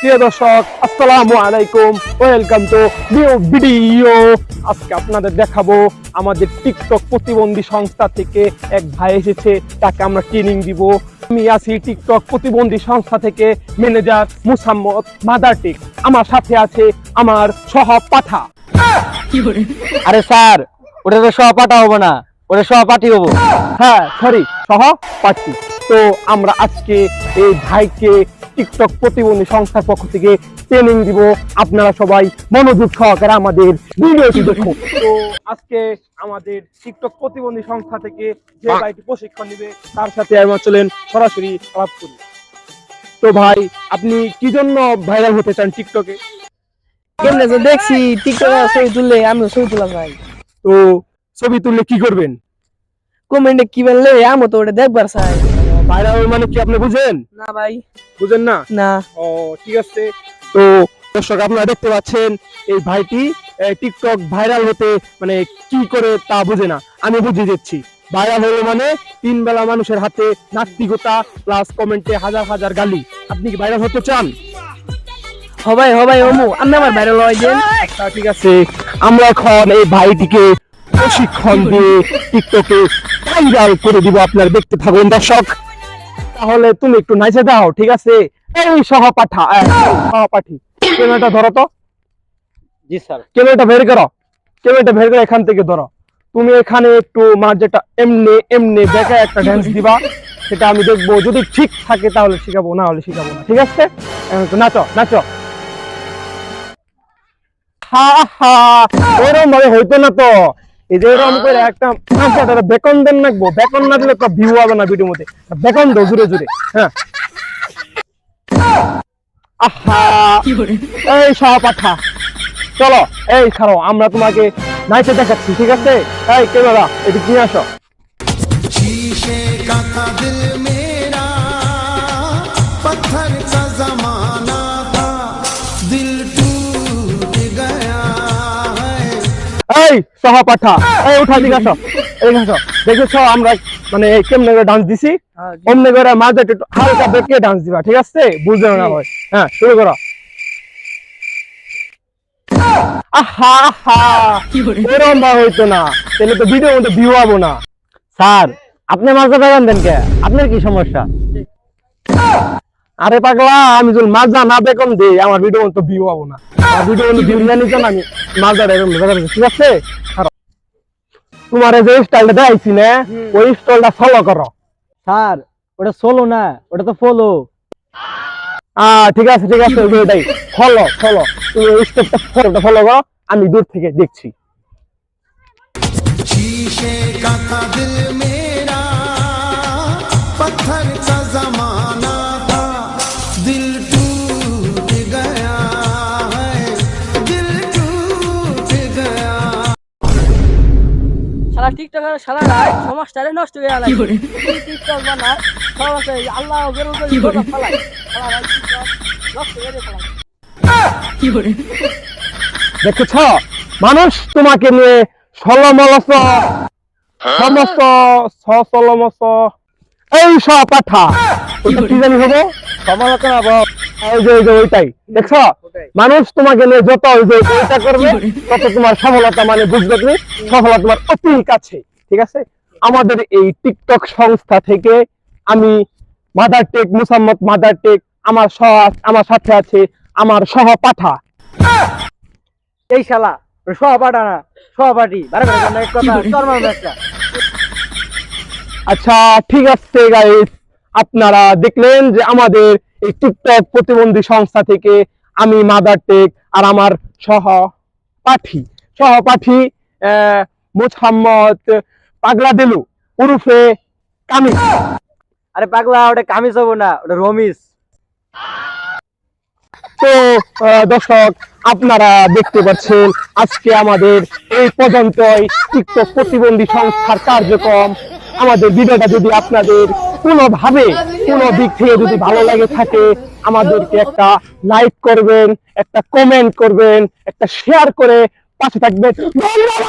প্রিয় দর্শক আসসালামু আলাইকুম। ওয়েলকাম টু নিউ ভিডিও আজকে আপনাদের দেখাবো আমাদের টিকটক প্রতিবন্ধী সংস্থা থেকে এক ভাই এসেছে তাকে আমরা ট্রেনিং দিব। আমি আছি টিকটক প্রতিবন্ধী সংস্থা থেকে ম্যানেজার মুসাম্মদ মাদারটিক। আমার সাথে আছে আমার সহ পাঠা আরে স্যার ওটা তো সহপাঠা হব না ওটা সহপাঠী হব। হ্যাঁ সরি সহ পাঠি তো আমরা আজকে এই ভাইকে টিকটক প্রতিবন্ধী সংস্থার পক্ষ থেকে ট্রেনিং দিব। আপনারা সবাই মনোযোগ সহকারে আমাদের ভিডিওটি দেখুন। তো আজকে আমাদের টিকটক প্রতিবন্ধী সংস্থা থেকে যে ভাইটি প্রশিক্ষণ নিবে তার সাথে আমরা চলেন সরাসরি আলাপ করি। তো ভাই আপনি কি জন্য ভাইরাল হতে চান টিকটকে কেমনে যে দেখছি টিকটকে ছবি তুললে আমিও ছবি তুলা ভাই। তো ছবি তুললে কি করবেন? কমেন্টে কি বললে আমি তো ওটা দেখবার চাই। ভাইরাল মানে কি আপনি বুঝেন? না ভাই। বুঝেন না? না। ও ঠিক আছে। তো দর্শক আপনারা দেখতে পাচ্ছেন এই ভাইটি টিকটক ভাইরাল হতে মানে কি করে তা বুঝে না। আমি বুঝিয়ে দিচ্ছি। ভাইরাল হলো মানে তিন বেলা মানুষের হাতে নাস্তিকতা প্লাস কমেন্টে হাজার হাজার গালি। আপনি কি ভাইরাল হতে চান? হবাই হবাই অমু আমি আমার ভাইরাল লয় দেন আচ্ছা ঠিক আছে। আমরা এখন এই ভাইটিকে প্রশিক্ষণ দিয়ে টিকটকে ভাইরাল করে দিব আপনার দেখতে থাকুন। দর্শক তাহলে তুমি একটু নাচে দাও ঠিক আছে? এই সহপাঠা সহপাঠী। ক্যামেরাটা ধরো তো। জি স্যার। ক্যামেরাটা বের করো। ক্যামেরাটা বের করে এখান থেকে ধরো। তুমি এখানে একটু মার যেটা এমনি এমনি বেকা একটা ড্যান্স দিবা। সেটা আমি দেখব। যদি ঠিক থাকে তাহলে শিখাবো না হলে শিখাবো না ঠিক আছে? নাচো নাচো। হা হা। ওরকম ভাবে হইতো না তো। এই যে এরকম করে একটা বেকন দেন নাকবো বেকন না দিলে তো ভিউ হবে না ভিডিওর মধ্যে বেকন দাও জুড়ে জুড়ে হ্যাঁ। আহা! এই সহপাঠা চলো এই আমরা তোমাকে নাইতে দেখাচ্ছি ঠিক আছে? এই ক্যামেরা এদিকে নিয়ে আসো। এই সহপাঠা এই উঠা দিকে আসো। এদিকে আসো। দেখেছ আমরা মানে কেমনে করে ডান্স দিছি? অমনে করে মাঝে একটু হালকা বেঁকে ডান্স দিবা ঠিক আছে? বুঝবে না হয়। হ্যাঁ শুরু করো। আহা আহা। এরকম ভাবে হইতো না। তাহলে তো ভিডিওর মধ্যে ভিউ হব না। স্যার আপনি মাঝে দেন কে? আপনার কি সমস্যা? আরে পাগলা আমি যদি মাজা না বেকম দিই আমার ভিডিও তো ভিউ হবো না আমার ভিডিও মধ্যে ভিউ না নিতে না আমি মাজা এরকম দেখা যাবে, ঠিক আছে খারাপ। তোমার এই যে স্টাইলটা দেখাইছি না ওই স্টাইলটা ফলো করো স্যার ওটা সোলো না ওটা তো ফলো আহ ঠিক আছে ঠিক আছে ওই যে ওটাই ফলো ফলো তুমি ওই স্টেপটা ফলোটা ফলো করো আমি দূর থেকে দেখছি शीशे का था दिल मेरा पत्थर সারা টিকটক আর সারা রাত সমাজটারে নষ্ট করে আলাই টিকটক বানা আল্লাহ বেরো করে কথা ফেলাই সারা রাত টিকটক নষ্ট করে ফেলাই দেখেছ? মানুষ তোমাকে নিয়ে সলমলস। সমস্ত সলমস এই সব পাঠা কি জানি হব? সমালোচনা বল যে এই যে ওইটাই। দেখছ? মানুষ তোমাকে নিয়ে যত ওই যে ওইটা করবে তত তোমার সফলতা মানে বুঝবে তুমি সফলতা তোমার অতি কাছে ঠিক আছে? আমাদের এই টিকটক সংস্থা থেকে আমি Mother Tech Mosammat Mother Tech আমার সহ আমার সাথে আছে আমার সহপাঠা এই শালা সহপাঠা না আচ্ছা ঠিক আছে গাইস আপনারা দেখলেন যে আমাদের এই টিকটক প্রতিবন্ধী সংস্থা থেকে আমি মাদার টেক আর আমার সহপাঠী সহপাঠী মোহাম্মদ পাগলা দেলু উরুফে কামি আরে পাগলা ওটা কামিজ হব না ওটা রমিস তো দর্শক আপনারা দেখতে পাচ্ছেন আজকে আমাদের এই পর্যন্তই। টিকটক প্রতিবন্ধী সংস্থার কার্যক্রম। আমাদের ভিডিওটা যদি আপনাদের কোনোভাবে কোনো দিক থেকে যদি ভালো লাগে থাকে, আমাদেরকে একটা লাইক করবেন, একটা কমেন্ট করবেন, একটা শেয়ার করে পাশে থাকবেন। ধন্যবাদ!